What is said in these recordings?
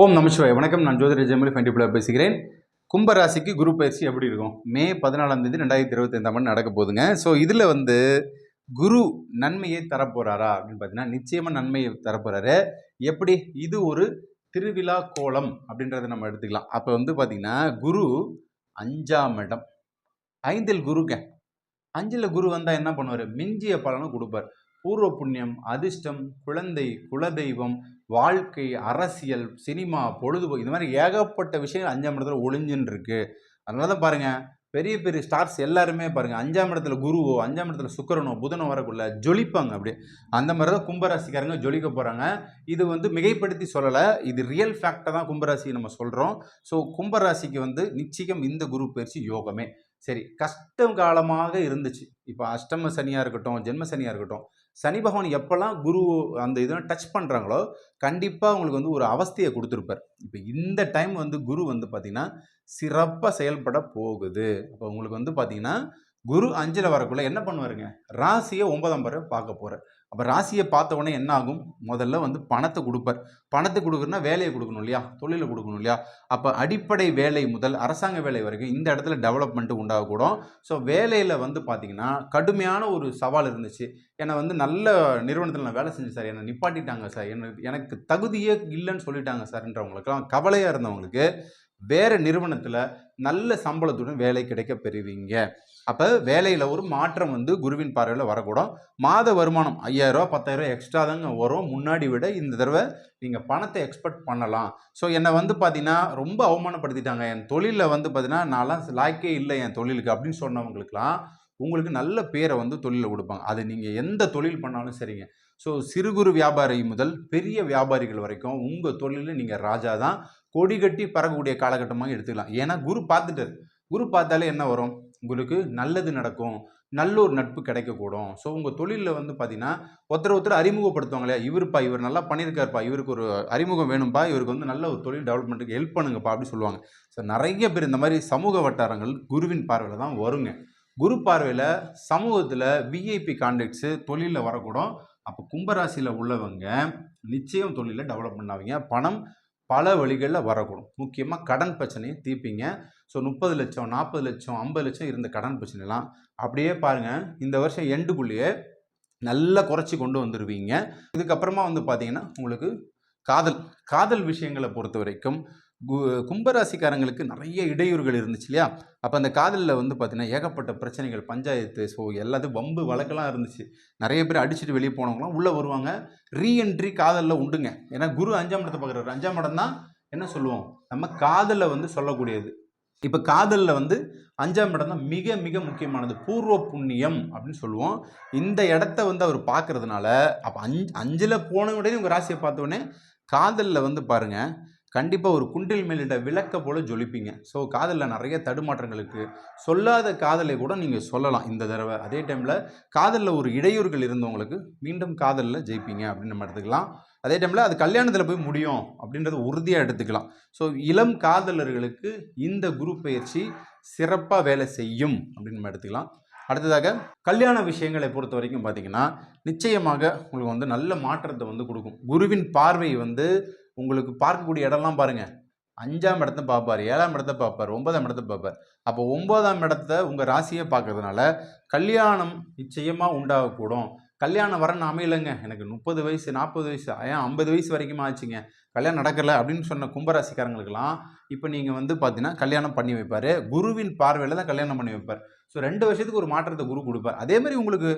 ஓம் நமச்சிவாய் வணக்கம் நான் ஜோதிட ஜெயமொழி பிள்ளை பேசுகிறேன். கும்பராசிக்கு குரு பயிற்சி எப்படி இருக்கும்? மே பதினாலாம் தேதி ரெண்டாயிரத்தி இருபத்தைந்தாம் ஆண்டு நடக்க போகுதுங்க. ஸோ இதில் வந்து குரு நன்மையை தரப்போகிறாரா அப்படின்னு பார்த்தீங்கன்னா நிச்சயமாக நன்மையை தரப்போகிறாரு எப்படி? இது ஒரு திருவிழா கோலம் அப்படின்றத நம்ம எடுத்துக்கலாம். அப்போ வந்து பார்த்தீங்கன்னா குரு அஞ்சாம் இடம். ஐந்தில் குருங்க. அஞ்சில் குரு வந்தால் என்ன பண்ணுவார்? மிஞ்சிய பலனும் கொடுப்பார். பூர்வ புண்ணியம் அதிர்ஷ்டம் குழந்தை குலதெய்வம் வாழ்க்கை அரசியல் சினிமா பொழுதுபோக்கு இந்த மாதிரி ஏகப்பட்ட விஷயங்கள் அஞ்சாம் இடத்துல ஒளிஞ்சுன்னு இருக்கு அதனால தான் பாருங்கள் பெரிய பெரிய ஸ்டார்ஸ் எல்லாருமே பாருங்கள் அஞ்சாம் இடத்துல குருவோ அஞ்சாம் இடத்துல சுக்கரனோ புதனோ வரக்குள்ள ஜொலிப்பாங்க அப்படியே. அந்த மாதிரி தான் கும்பராசிக்காரங்க ஜொலிக்க போகிறாங்க இது வந்து மிகைப்படுத்தி சொல்லலை இது ரியல் ஃபேக்டாக தான் கும்பராசி நம்ம சொல்கிறோம் ஸோ கும்பராசிக்கு வந்து நிச்சயம் இந்த குரு பயிற்சி யோகமே. சரி கஷ்டம் காலமாக இருந்துச்சு. இப்போ அஷ்டம சனியாக இருக்கட்டும் ஜென்ம சனியாக இருக்கட்டும் சனி பகவான் எப்போல்லாம் குரு அந்த இதெல்லாம் டச் பண்ணுறாங்களோ கண்டிப்பாக உங்களுக்கு வந்து ஒரு அவஸ்தையை கொடுத்துருப்பார். இப்போ இந்த டைம் வந்து குரு வந்து பார்த்திங்கன்னா சிறப்பாக செயல்பட போகுது. அப்போ உங்களுக்கு வந்து பார்த்திங்கன்னா குரு அஞ்சில் வரக்குள்ளே என்ன பண்ணுவாருங்க? ராசியை ஒன்பதாம் பேரை பார்க்க போகிறார் அப்போ ராசியை பார்த்த உடனே என்ன ஆகும் முதல்ல வந்து பணத்தை கொடுப்பார். பணத்தை கொடுக்குறனா வேலையை கொடுக்கணும் இல்லையா? தொழிலை கொடுக்கணும் இல்லையா? அப்போ அடிப்படை வேலை முதல் அரசாங்க வேலை வரைக்கும் இந்த இடத்துல டெவலப்மெண்ட்டு உண்டாகக்கூடும். ஸோ வேலையில் வந்து பார்த்திங்கன்னா கடுமையான ஒரு சவால் இருந்துச்சு. என்னை வந்து நல்ல நிறுவனத்தில் நான் வேலை செஞ்சேன் சார். என்னை நிப்பாட்டிட்டாங்க சார். எனக்கு எனக்கு தகுதியே இல்லைன்னு சொல்லிட்டாங்க சார்ன்றவங்களுக்கெல்லாம் கவலையாக இருந்தவங்களுக்கு வேறு நிறுவனத்தில் நல்ல சம்பளத்துடன் வேலை கிடைக்க பெறுவீங்க. அப்போ வேலையில் ஒரு மாற்றம் வந்து குருவின் பார்வையில் வரக்கூடும். மாத வருமானம் ஐயாயிரரூவா பத்தாயிரரூவா எக்ஸ்ட்ரா தாங்க வரும். முன்னாடி விட இந்த தடவை நீங்கள் பணத்தை எக்ஸ்பெக்ட் பண்ணலாம். ஸோ என்னை வந்து பார்த்தீங்கன்னா ரொம்ப அவமானப்படுத்திட்டாங்க. என் தொழிலில் வந்து பார்த்தீங்கன்னா நான்லாம் லாய்க்கே இல்லை என் தொழிலுக்கு அப்படின்னு சொன்னவங்களுக்குலாம் உங்களுக்கு நல்ல பேரை வந்து தொழிலில் கொடுப்பாங்க. அது நீங்கள் எந்த தொழில் பண்ணாலும் சரிங்க. ஸோ சிறு குறு வியாபாரி முதல் பெரிய வியாபாரிகள் வரைக்கும் உங்கள் தொழிலில் நீங்கள் ராஜா தான். கொடி கட்டி பறக்கக்கூடிய காலகட்டமாக எடுத்துக்கலாம். ஏன்னா குரு பார்த்துட்டு குரு பார்த்தாலே என்ன வரும்? உங்களுக்கு நல்லது நடக்கும். நல்ல ஒரு நட்பு கிடைக்கக்கூடும். ஸோ உங்கள் தொழிலில் வந்து பார்த்தீங்கன்னா ஒருத்தர் ஒருத்தர் அறிமுகப்படுத்துவாங்க இல்லையா? இவருப்பா இவர் நல்லா பண்ணியிருக்காருப்பா. இவருக்கு ஒரு அறிமுகம் வேணும்ப்பா இவருக்கு வந்து நல்ல ஒரு தொழில் டெவலப்மெண்ட்டுக்கு ஹெல்ப் பண்ணுங்கப்பா அப்படின்னு சொல்லுவாங்க. ஸோ நிறைய பேர் இந்த மாதிரி சமூக வட்டாரங்கள் குருவின் பார்வையில் தான் வருங்க. குரு பார்வையில் சமூகத்தில் விஐபி கான்டாக்ட்ஸு தொழிலில் வரக்கூடும். அப்போ கும்பராசியில் உள்ளவங்க நிச்சயம் தொழிலில் டெவலப் பண்ணாவீங்க பணம் பல வழிகளில் வரக்கூடும். முக்கியமாக கடன் பிரச்சனையை தீர்ப்பீங்க. ஸோ முப்பது லட்சம் நாற்பது லட்சம் ஐம்பது லட்சம் இருந்த கடன் பிரச்சனைலாம் அப்படியே பாருங்கள் இந்த வருஷம் எண்டுக்குள்ளேயே நல்லா குறைச்சி கொண்டு வந்துடுவீங்க இதுக்கப்புறமா வந்து பார்த்தீங்கன்னா உங்களுக்கு காதல் காதல் விஷயங்களை பொறுத்த வரைக்கும் கும்பராசிக்காரங்களுக்கு நிறைய இடையூறுகள் இருந்துச்சு இல்லையா? அப்போ அந்த காதலில் வந்து பார்த்தீங்கன்னா ஏகப்பட்ட பிரச்சனைகள் பஞ்சாயத்து ஸோ எல்லாத்தையும் வம்பு வழக்கெல்லாம் இருந்துச்சு. நிறைய பேர் அடிச்சுட்டு வெளியே போனவங்களாம் உள்ளே வருவாங்க. ரீஎன்ட்ரி காதலில் உண்டுங்க. ஏன்னா குரு அஞ்சாம் இடத்தை பார்க்குறாரு. அஞ்சாம் இடம் தான் என்ன சொல்லுவோம்? நம்ம காதலில் வந்து சொல்லக்கூடியது. இப்போ காதலில் வந்து அஞ்சாம் இடம் தான் மிக மிக முக்கியமானது. பூர்வ புண்ணியம் அப்படின்னு சொல்லுவோம். இந்த இடத்த வந்து அவர் பார்க்கறதுனால அப்போ அஞ்சு அஞ்சில் போன உடனே உங்கள் ராசியை பார்த்த உடனே காதலில் வந்து பாருங்கள் கண்டிப்பாக ஒரு குண்டில் மேலிட்ட விளக்க போல் ஜொலிப்பீங்க. ஸோ காதலில் நிறைய தடுமாற்றங்களுக்கு சொல்லாத காதலை கூட நீங்கள் சொல்லலாம் இந்த தடவை. அதே டைமில் காதலில் ஒரு இடையூறுகள் இருந்தவங்களுக்கு மீண்டும் காதலில் ஜெயிப்பீங்க அப்படின்னு நம்ம எடுத்துக்கலாம். அதே டைமில் அது கல்யாணத்தில் போய் முடியும் அப்படின்றத உறுதியாக எடுத்துக்கலாம். ஸோ இளம் காதலர்களுக்கு இந்த குரு பயிற்சி சிறப்பாக வேலை செய்யும் அப்படின்னு நம்ம எடுத்துக்கலாம். அடுத்ததாக கல்யாண விஷயங்களை பொறுத்த வரைக்கும் பார்த்தீங்கன்னா நிச்சயமாக உங்களுக்கு வந்து நல்ல மாற்றத்தை வந்து கொடுக்கும். குருவின் பார்வை வந்து உங்களுக்கு பார்க்கக்கூடிய இடம்லாம் பாருங்கள் அஞ்சாம் இடத்த பார்ப்பார் ஏழாம் இடத்த பார்ப்பார் ஒன்பதாம் இடத்த பார்ப்பார். அப்போ ஒன்பதாம் இடத்த உங்கள் ராசியை பார்க்கறதுனால கல்யாணம் நிச்சயமாக உண்டாகக்கூடும். கல்யாணம் வரன்னு அமையலைங்க எனக்கு முப்பது வயசு நாற்பது வயசு ஏன் ஐம்பது வயசு வரைக்கும் ஆச்சுங்க. கல்யாணம் நடக்கலை அப்படின்னு சொன்ன கும்பராசிக்காரங்களுக்கெல்லாம் இப்போ நீங்கள் வந்து பார்த்தீங்கன்னா கல்யாணம் பண்ணி வைப்பார். குருவின் பார்வையில் தான் கல்யாணம் பண்ணி வைப்பார். ஸோ ரெண்டு வருஷத்துக்கு ஒரு மாற்றத்தை குரு கொடுப்பார். அதே மாதிரி உங்களுக்கு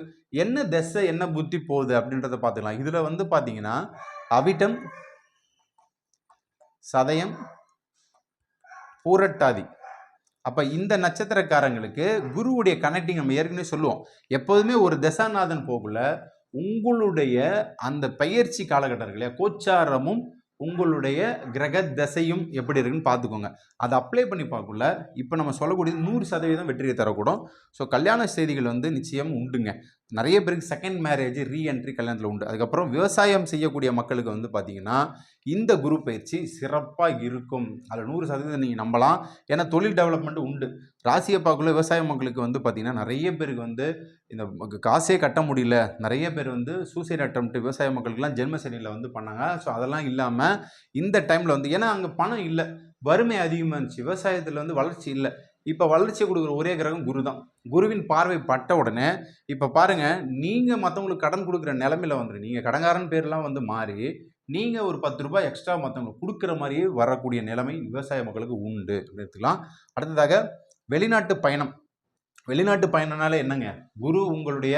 என்ன திசை என்ன புத்தி போகுது அப்படின்றத பார்த்துக்கலாம். இதில் வந்து பார்த்தீங்கன்னா அவிட்டம் சதயம் பூரட்டாதி. அப்போ இந்த நட்சத்திரக்காரங்களுக்கு குருவுடைய கனெக்டிங் நம்ம ஏற்கனவே சொல்லுவோம். எப்போதுமே ஒரு தசாநாதன் போகல உங்களுடைய அந்த பயிற்சி காலகட்டம் இருக்கு இல்லையா? கோச்சாரமும் உங்களுடைய கிரக தசையும் எப்படி இருக்குன்னு பார்த்துக்கோங்க. அதை அப்ளை பண்ணி பார்க்கல இப்போ நம்ம சொல்லக்கூடியது நூறு சதவீதம் வெற்றியை தரக்கூடும். ஸோ கல்யாண செய்திகள் வந்து நிச்சயம் உண்டுங்க. நிறைய பேருக்கு செகண்ட் மேரேஜ் ரீஎன்ட்ரி கல்யாணத்தில் உண்டு. அதுக்கப்புறம் விவசாயம் செய்யக்கூடிய மக்களுக்கு வந்து பார்த்தீங்கன்னா இந்த குரு பயிற்சி சிறப்பாக இருக்கும். அதில் நூறு சதவீதம் நீங்கள் நம்பலாம். ஏன்னா தொழில் டெவலப்மெண்ட் உண்டு. ராசியை பார்க்கல விவசாய மக்களுக்கு வந்து பார்த்திங்கன்னா நிறைய பேருக்கு வந்து இந்த காசே கட்ட முடியல. நிறைய பேர் வந்து சூசைட் அட்டம்ப்ட் விவசாய மக்களுக்கெல்லாம் ஜென்மசனியில் வந்து பண்ணாங்க. ஸோ அதெல்லாம் இல்லாமல் இந்த டைமில் வந்து ஏன்னா அங்கே பணம் இல்லை. வறுமை அதிகமாக இருந்துச்சு. விவசாயத்தில் வந்து வளர்ச்சி இல்லை. இப்போ வளர்ச்சி கொடுக்குற ஒரே கிரகம் குரு தான் குருவின் பார்வை பட்ட உடனே இப்போ பாருங்க நீங்கள் மற்றவங்களுக்கு கடன் கொடுக்குற நிலமையில வந்துடும் நீங்கள் கடங்காரன் பேர்லாம் வந்து மாறி நீங்கள் ஒரு பத்து ரூபாய் எக்ஸ்ட்ரா மற்றவங்களுக்கு கொடுக்குற மாதிரியே வரக்கூடிய நிலைமை விவசாய மக்களுக்கு உண்டு. அப்படின்னு எடுத்துக்கலாம். அடுத்ததாக வெளிநாட்டு பயணம். வெளிநாட்டு பயணம்னால என்னங்க? குரு உங்களுடைய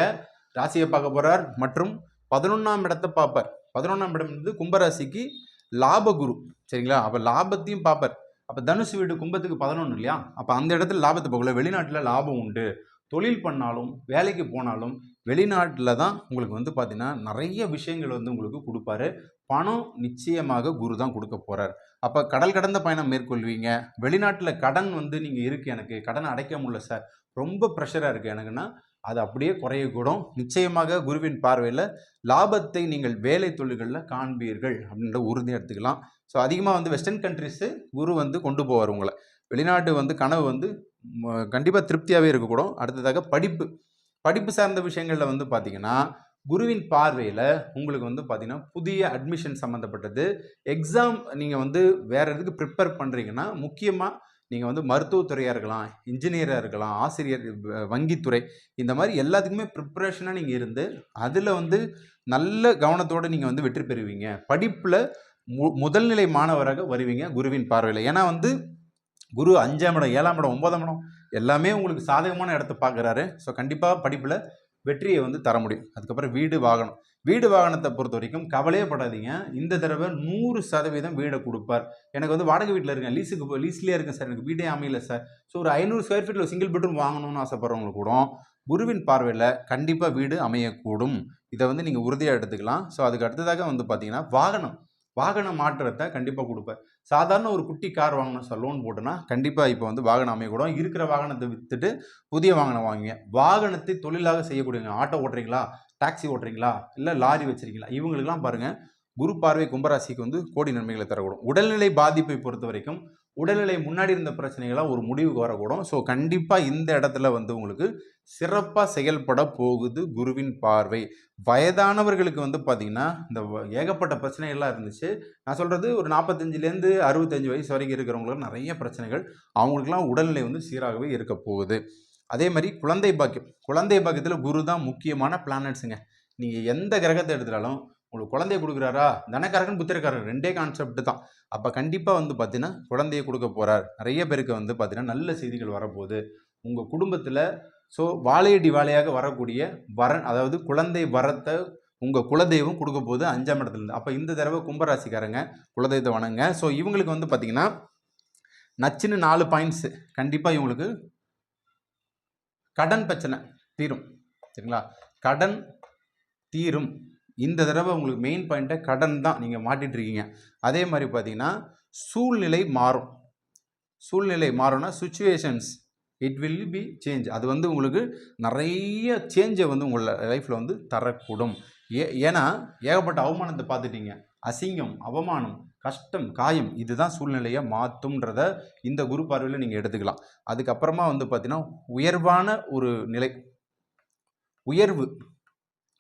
ராசியை பார்க்க போகிறார் மற்றும் பதினொன்றாம் இடத்தை பார்ப்பார். பதினொன்றாம் இடம் வந்து கும்பராசிக்கு லாப குரு. சரிங்களா? அப்போ லாபத்தையும் பார்ப்பார். அப்போ தனுசு வீடு கும்பத்துக்கு பதினொன்று இல்லையா? அப்போ அந்த இடத்துல லாபத்தை போகல வெளிநாட்டில் லாபம் உண்டு. தொழில் பண்ணாலும் வேலைக்கு போனாலும் வெளிநாட்டில் தான் உங்களுக்கு வந்து பார்த்தீங்கன்னா நிறைய விஷயங்கள் வந்து உங்களுக்கு கொடுப்பாரு. பணம் நிச்சயமாக குரு தான் கொடுக்க போகிறார் அப்போ கடல் கடந்த பயணம் மேற்கொள்வீங்க. வெளிநாட்டில் கடன் வந்து நீங்கள் இருக்குது எனக்கு. கடன் அடைக்க முடியல சார் ரொம்ப ப்ரெஷராக இருக்குது எனக்குன்னா அது அப்படியே குறையக்கூடும். நிச்சயமாக குருவின் பார்வையில் லாபத்தை நீங்கள் வேலை தொழில்களில் காண்பீர்கள் அப்படின்ற உறுதி எடுத்துக்கலாம். ஸோ அதிகமாக வந்து வெஸ்டர்ன் கண்ட்ரிஸு குரு வந்து கொண்டு போவார் உங்களை. வெளிநாட்டு வந்து கனவு வந்து கண்டிப்பாக திருப்தியாகவே இருக்கக்கூடும். அடுத்ததாக படிப்பு. படிப்பு சார்ந்த விஷயங்களில் வந்து பார்த்தீங்கன்னா குருவின் பார்வையில் உங்களுக்கு வந்து பார்த்தீங்கன்னா புதிய அட்மிஷன் சம்மந்தப்பட்டது எக்ஸாம் நீங்கள் வந்து வேறு எதுக்கு ப்ரிப்பேர் பண்ணுறீங்கன்னா முக்கியமாக நீங்கள் வந்து மருத்துவத்துறையாக இருக்கலாம் இன்ஜினியராக இருக்கலாம் ஆசிரியர் வங்கித்துறை இந்த மாதிரி எல்லாத்துக்குமே ப்ரிப்பரேஷனாக நீங்கள் இருந்து அதில் வந்து நல்ல கவனத்தோடு நீங்கள் வந்து வெற்றி பெறுவீங்க. படிப்பில் மு முதல்நிலை மாணவராக வருவீங்க குருவின் பார்வையில். ஏன்னா வந்து குரு அஞ்சாம் இடம் ஏழாம் இடம் ஒன்பதாம் இடம் எல்லாமே உங்களுக்கு சாதகமான இடத்த பார்க்குறாரு. ஸோ கண்டிப்பாக படிப்பில் வெற்றியை வந்து தர முடியும். அதுக்கப்புறம் வீடு வாகனம். வீடு வாகனத்தை பொறுத்த வரைக்கும் கவலையே படாதீங்க இந்த தடவை நூறு சதவீதம் வீடை கொடுப்பார். எனக்கு வந்து வாடகை வீட்டில் இருக்கேன். லீஸுக்கு லீஸ்லேயே இருக்கேன் சார் எனக்கு வீடே அமையல சார் ஸோ ஒரு ஐநூறு ஸ்கொயர் ஃபீட்டில் சிங்கிள் பெட்ரூம் வாங்கணும்னு ஆசைப்பட்றவங்களுக்கு கூட குருவின் பார்வையில் கண்டிப்பாக வீடு அமையக்கூடும். இதை வந்து நீங்கள் உறுதியாக எடுத்துக்கலாம். ஸோ அதுக்கு அடுத்ததாக வந்து பார்த்தீங்கன்னா வாகனம். வாகன மாற்றத்தை கண்டிப்பாக கொடுப்பேன் சாதாரண ஒரு குட்டி கார் வாங்கணும் சார் லோன் போட்டுனா கண்டிப்பாக இப்போ வந்து வாகனம் அமையக்கூடும். இருக்கிற வாகனத்தை விற்றுட்டு புதிய வாகனம் வாங்குங்க. வாகனத்தை தொழிலாக செய்யக்கூடியவங்க ஆட்டோ ஓட்டுறீங்களா? டாக்ஸி ஓட்டுறீங்களா? இல்லை லாரி வச்சிருக்கீங்களா? இவங்களுக்கெல்லாம் பாருங்கள் குரு பார்வை கும்பராசிக்கு வந்து கோடி நன்மைகளை தரக்கூடும். உடல்நிலை பாதிப்பை பொறுத்த வரைக்கும் உடல்நிலை முன்னாடி இருந்த பிரச்சனைகளாக ஒரு முடிவுக்கு வரக்கூடும். ஸோ கண்டிப்பாக இந்த இடத்துல வந்து உங்களுக்கு சிறப்பாக செயல்பட போகுது குருவின் பார்வை. வயதானவர்களுக்கு வந்து பார்த்திங்கன்னா இந்த வ- ஏகப்பட்ட பிரச்சனைகள்லாம் இருந்துச்சு. நான் சொல்கிறது ஒரு நாற்பத்தஞ்சிலேருந்து அறுபத்தஞ்சு வயசு வரைக்கும் இருக்கிறவங்களுக்கு நிறைய பிரச்சனைகள் அவங்களுக்குலாம் உடல்நிலை வந்து சீராகவே இருக்க போகுது. அதே மாதிரி குழந்தை பாக்கியம். குழந்தை பாக்கியத்தில் குரு தான் முக்கியமான பிளானட்ஸுங்க நீங்கள் எந்த கிரகத்தை எடுத்துட்டாலும் உங்களுக்கு குழந்தைய கொடுக்குறாரா? தனக்காரகன் புத்திரக்காரகன் ரெண்டே கான்செப்ட் தான். அப்போ கண்டிப்பாக வந்து பார்த்தீங்கன்னா குழந்தைய கொடுக்க போகிறார் நிறைய பேருக்கு வந்து பார்த்தீங்கன்னா நல்ல செய்திகள் வரப்போகுது. உங்கள் குடும்பத்தில் ஸோ வாழையடி வாழையாக வரக்கூடிய வரன் அதாவது குழந்தை வரத்தை உங்கள் குலதெய்வம் கொடுக்க போகுது அஞ்சாம் இடத்துலேருந்து அப்போ இந்த தடவை கும்பராசிக்காரங்க குலதெய்வத்தை வணங்க ஸோ இவங்களுக்கு வந்து பார்த்திங்கன்னா நச்சுன்னு நாலு பாயிண்ட்ஸு கண்டிப்பாக இவங்களுக்கு கடன் பிரச்சனை தீரும். சரிங்களா? கடன் தீரும். இந்த தடவை உங்களுக்கு மெயின் பாயிண்ட்டை கடன் தான் நீங்கள் மாட்டிட்டு இருக்கீங்க. அதே மாதிரி பார்த்தீங்கன்னா சூழ்நிலை மாறும். சூழ்நிலை மாறும்னா situations it will be change அது வந்து உங்களுக்கு நிறைய சேஞ்சை வந்து உங்கள் லைஃப்பில் வந்து தரக்கூடும். ஏ ஏன்னா ஏகப்பட்ட அவமானத்தை பார்த்துட்டீங்க. அசிங்கம் அவமானம் கஷ்டம் காயம் இதுதான் சூழ்நிலையை மாற்றும்ன்றத இந்த குரு பார்வையில் நீங்கள் எடுத்துக்கலாம். அதுக்கப்புறமா வந்து பார்த்தீங்கன்னா உயர்வான ஒரு நிலை உயர்வு.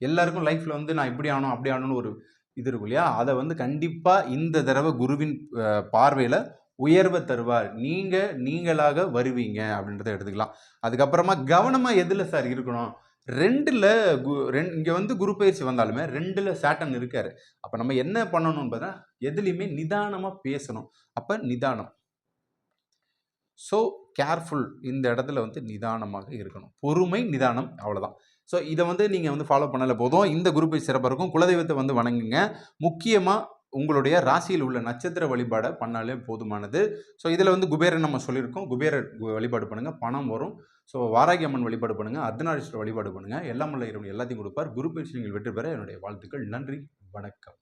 எல்லாருக்கும் லைஃப்பில் வந்து நான் இப்படி ஆகணும் அப்படி ஆகணும்னு ஒரு இது இருக்கும் இல்லையா? அதை வந்து கண்டிப்பாக இந்த தடவை குருவின் பார்வையில் உயர்வை தருவார். நீங்கள் நீங்களாக வருவீங்க அப்படின்றத எடுத்துக்கலாம். அதுக்கப்புறமா கவனமாக எதில் சார் இருக்கணும்? ரெண்டில் கு ரெண் இங்கே வந்து குரு பயிற்சி வந்தாலுமே ரெண்டில் சேட்டன் இருக்கார். அப்போ நம்ம என்ன பண்ணணும்னு பார்த்தா எதுலேயுமே நிதானமாக பேசணும். அப்போ நிதானம். ஸோ கேர்ஃபுல் இந்த இடத்துல வந்து நிதானமாக இருக்கணும். பொறுமை நிதானம் அவ்வளோதான் ஸோ இதை வந்து நீங்கள் வந்து ஃபாலோ பண்ணலை போதும். இந்த குரூப்பை சிறப்பாக இருக்கும். குலதெய்வத்தை வந்து வணங்குங்க. முக்கியமாக உங்களுடைய ராசியில் உள்ள நட்சத்திர வழிபாடை பண்ணாலே போதுமானது. ஸோ இதில் வந்து குபேரன் நம்ம சொல்லியிருக்கோம். குபேரர் வழிபாடு பண்ணுங்கள் பணம் வரும். ஸோ வாராகி அம்மன் வழிபாடு பண்ணுங்கள் அர்த்தநாரீஸ்வரர் வழிபாடு பண்ணுங்கள் எல்லாம் உள்ள இரவு எல்லாத்தையும் கொடுப்பார். குரு பயிற்சி நீங்கள் வெற்றி பெற என்னுடைய வாழ்த்துக்கள். நன்றி. வணக்கம்.